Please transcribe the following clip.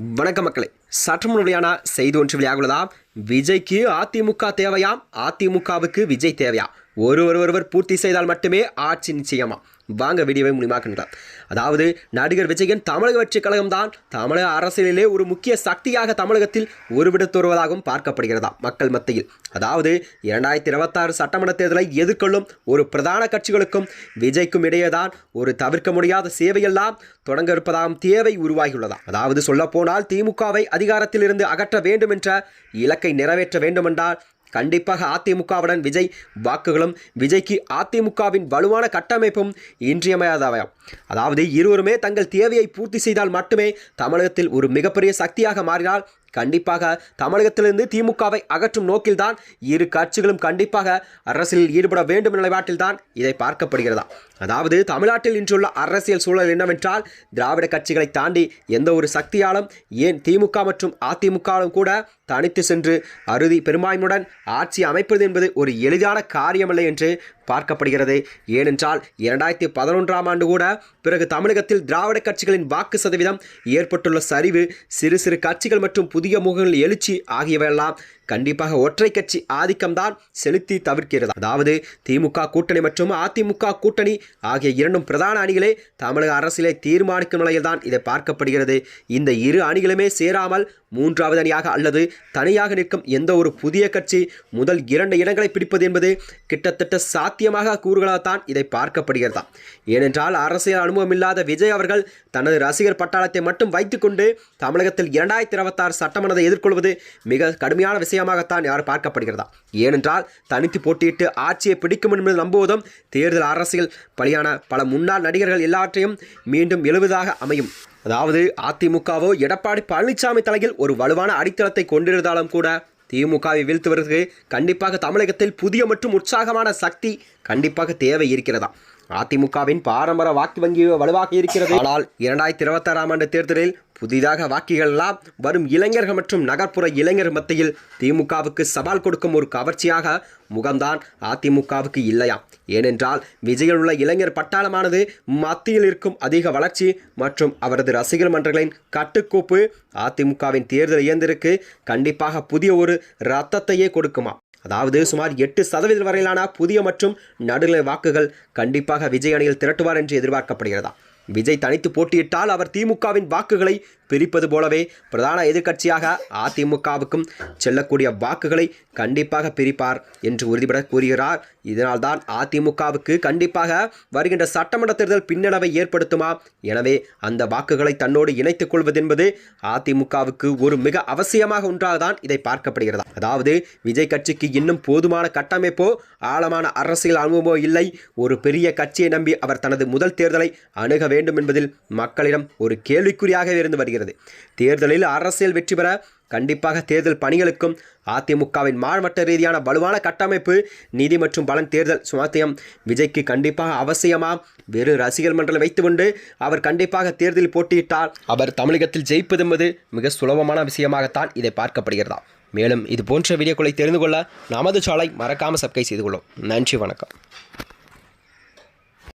வணக்க மக்களே. சற்று முன்னாடியான செய்தி ஒன்று வெளியாகுள்ளதா விஜய்க்கு அதிமுக தேவையாம் அதிமுகவுக்கு விஜய் தேவையா? ஒருவர் ஒருவர் பூர்த்தி செய்தால் மட்டுமே ஆட்சி நிச்சயமா? வாங்க வீடியோவை முடிமாக்கின்றார் அதாவது நடிகர் விஜயன் தமிழக வெற்றிக் கழகம் தான் தமிழக அரசியலிலே ஒரு முக்கிய சக்தியாக தமிழகத்தில் உருவெடுத்து வருவதாகவும் பார்க்கப்படுகிறதா? மக்கள் மத்தியில். அதாவது இரண்டாயிரத்தி இருபத்தாறு சட்டமன்ற தேர்தலை எதிர்கொள்ளும் ஒரு பிரதான கட்சிகளுக்கும் விஜய்க்கும் இடையேதான் ஒரு தவிர்க்க முடியாத சேவையெல்லாம் தொடங்க இருப்பதாகவும் தேவை உருவாகியுள்ளதா? அதாவது சொல்லப்போனால் திமுகவை அதிகாரத்திலிருந்து அகற்ற வேண்டும் என்ற இலக்கை நிறைவேற்ற வேண்டுமென்றால் கண்டிப்பாக அதிமுகவுடன் விஜய் வாக்குகளும் விஜய்க்கு அதிமுகவின் வலுவான கட்டமைப்பும் இன்றியமையாதவையாம். அதாவது இருவருமே தங்கள் தேவையை பூர்த்தி செய்தால் மட்டுமே தமிழகத்தில் ஒரு மிகப்பெரிய சக்தியாக மாறினால் கண்டிப்பாக தமிழகத்திலிருந்து திமுகவை அகற்றும் நோக்கில்தான் இரு கட்சிகளும் கண்டிப்பாக அரசியலில் ஈடுபட வேண்டும் நிலைப்பாட்டில்தான் இதை பார்க்கப்படுகிறதா. அதாவது தமிழ்நாட்டில் இன்றுள்ள அரசியல் சூழல் என்னவென்றால் திராவிட கட்சிகளை தாண்டி எந்த ஒரு சக்தியாலும் ஏன் திமுக மற்றும் அதிமுகவும் கூட தனித்து சென்று அறுதி பெரும்பான்மையுடன் ஆட்சி அமைப்பது என்பது ஒரு எளிதான காரியமில்லை என்று பார்க்கப்படுகிறது. ஏனென்றால் இரண்டாயிரத்தி பதினொன்றாம் ஆண்டு கூட பிறகு தமிழகத்தில் திராவிட கட்சிகளின் வாக்கு சதவீதம் ஏற்பட்டுள்ள சரிவு சிறு சிறு கட்சிகள் மற்றும் புதிய முகங்கள் எழுச்சி ஆகியவையெல்லாம் கண்டிப்பாக ஒற்றை கட்சி ஆதிக்கம்தான் செலுத்தி தவிர்க்கிறது? அதாவது திமுக கூட்டணி மற்றும் அதிமுக கூட்டணி ஆகிய இரண்டும் பிரதான அணிகளே தமிழக அரசியலை தீர்மானிக்கும் நிலையில்தான் இதை பார்க்கப்படுகிறது. இந்த இரு அணிகளுமே சேராமல் மூன்றாவது அணியாக அல்லது தனியாக நிற்கும் எந்த ஒரு புதிய கட்சி முதல் இரண்டு இடங்களை பிடிப்பது என்பது கிட்டத்தட்ட சாத்தியமாக கூறுகளால்தான் இதை பார்க்கப்படுகிறதா? ஏனென்றால் அரசியல் அனுபவம் இல்லாத விஜய் அவர்கள் தனது ரசிகர் பட்டாளத்தை மட்டும் வைத்துக்கொண்டு தமிழகத்தில் இரண்டாயிரத்தி இருபத்தாறு சட்டமன்றத்தை எதிர்கொள்வது மிக கடுமையான விஷயமாகத்தான் யார் பார்க்கப்படுகிறதா? ஏனென்றால் தனித்து போட்டியிட்டு ஆட்சியை பிடிக்கும் என்பது நம்புவதும் தேர்தல் அரசியல் பலியான பல முன்னாள் நடிகர்கள் எல்லாற்றையும் மீண்டும் எழுவதாக அமையும். அதாவது அதிமுகவோ எடப்பாடி பழனிசாமி தலையில் ஒரு வலுவான அடித்தளத்தை கொண்டிருந்தாலும் கூட திமுகவை வீழ்த்துவதற்கு கண்டிப்பாக தமிழகத்தில் புதிய மற்றும் உற்சாகமான சக்தி கண்டிப்பாக தேவை இருக்கிறதா? அதிமுகவின் பாரம்பரிய வாக்கு வங்கி வலுவாக இருக்கிறது. ஆனால் இரண்டாயிரத்தி இருபத்தாறாம் ஆண்டு தேர்தலில் புதிதாக வாக்குகள் வரும் இளைஞர்கள் மற்றும் நகர்ப்புற இளைஞர் மத்தியில் திமுகவுக்கு சவால் கொடுக்கும் ஒரு கவர்ச்சியாக முகம்தான் அதிமுகவுக்கு இல்லையாம் ஏனென்றால் விஜயில் உள்ள இளைஞர் பட்டாளமானது மத்தியில் இருக்கும் அதிக வளர்ச்சி மற்றும் அவரது ரசிகர் மன்றங்களின் கட்டுக்கோப்பு அதிமுகவின் தேர்தல் இயந்திருக்கு கண்டிப்பாக புதிய ஒரு ரத்தத்தையே கொடுக்குமா? அதாவது சுமார் எட்டு சதவீதம் வரையிலான புதிய மற்றும் நடுநிலை வாக்குகள் கண்டிப்பாக விஜய் அணியில் திரட்டுவார் என்று எதிர்பார்க்கப்படுகிறதா? விஜய் தனித்து போட்டியிட்டால் அவர் திமுகவின் வாக்குகளை பிரிப்பது போலவே பிரதான எதிர்க்கட்சியாக அதிமுகவுக்கும் செல்லக்கூடிய வாக்குகளை கண்டிப்பாக பிரிப்பார் என்று உறுதிபட கூறுகிறார். இதனால்தான் அதிமுகவுக்கு கண்டிப்பாக வருகின்ற சட்டமன்ற தேர்தல் பின்னடைவை ஏற்படுத்துமா? எனவே அந்த வாக்குகளை தன்னோடு இணைத்துக் கொள்வது என்பது அதிமுகவுக்கு ஒரு மிக அவசியமாக ஒன்றாக தான் இதை பார்க்கப்படுகிறது. அதாவது விஜய் கட்சிக்கு இன்னும் போதுமான கட்டமைப்போ ஆழமான அரசியல் அனுபவமோ இல்லை. ஒரு பெரிய கட்சியை நம்பி அவர் தனது முதல் தேர்தலை அணுக வேண்டும் என்பதில் மக்களிடம் ஒரு கேள்விக்குறியாகவே இருந்து வருகிறது. வருகிறது தேர்தலில் அரசியல் வெற்றி பெற கண்டிப்பாக தேர்தல் பணிகளுக்கும் அதிமுகவின் மாவட்ட ரீதியான வலுவான கட்டமைப்பு நிதி மற்றும் பலன் தேர்தல் சுமத்தியம். விஜய்க்கு கண்டிப்பாக அவசியமா? வெறும் ரசிகர் மன்றலை வைத்துக்கொண்டு அவர் கண்டிப்பாக தேர்தலில் போட்டியிட்டால் அவர் தமிழகத்தில் ஜெயிப்பது என்பது மிக சுலபமான விஷயமாகத்தான் இதை பார்க்கப்படுகிறதா? மேலும் இது போன்ற வீடியோக்களை தெரிந்து கொள்ள நமது சாலை மறக்காமல் சப்ஸ்கிரைப் செய்து கொள்ளும். நன்றி வணக்கம்.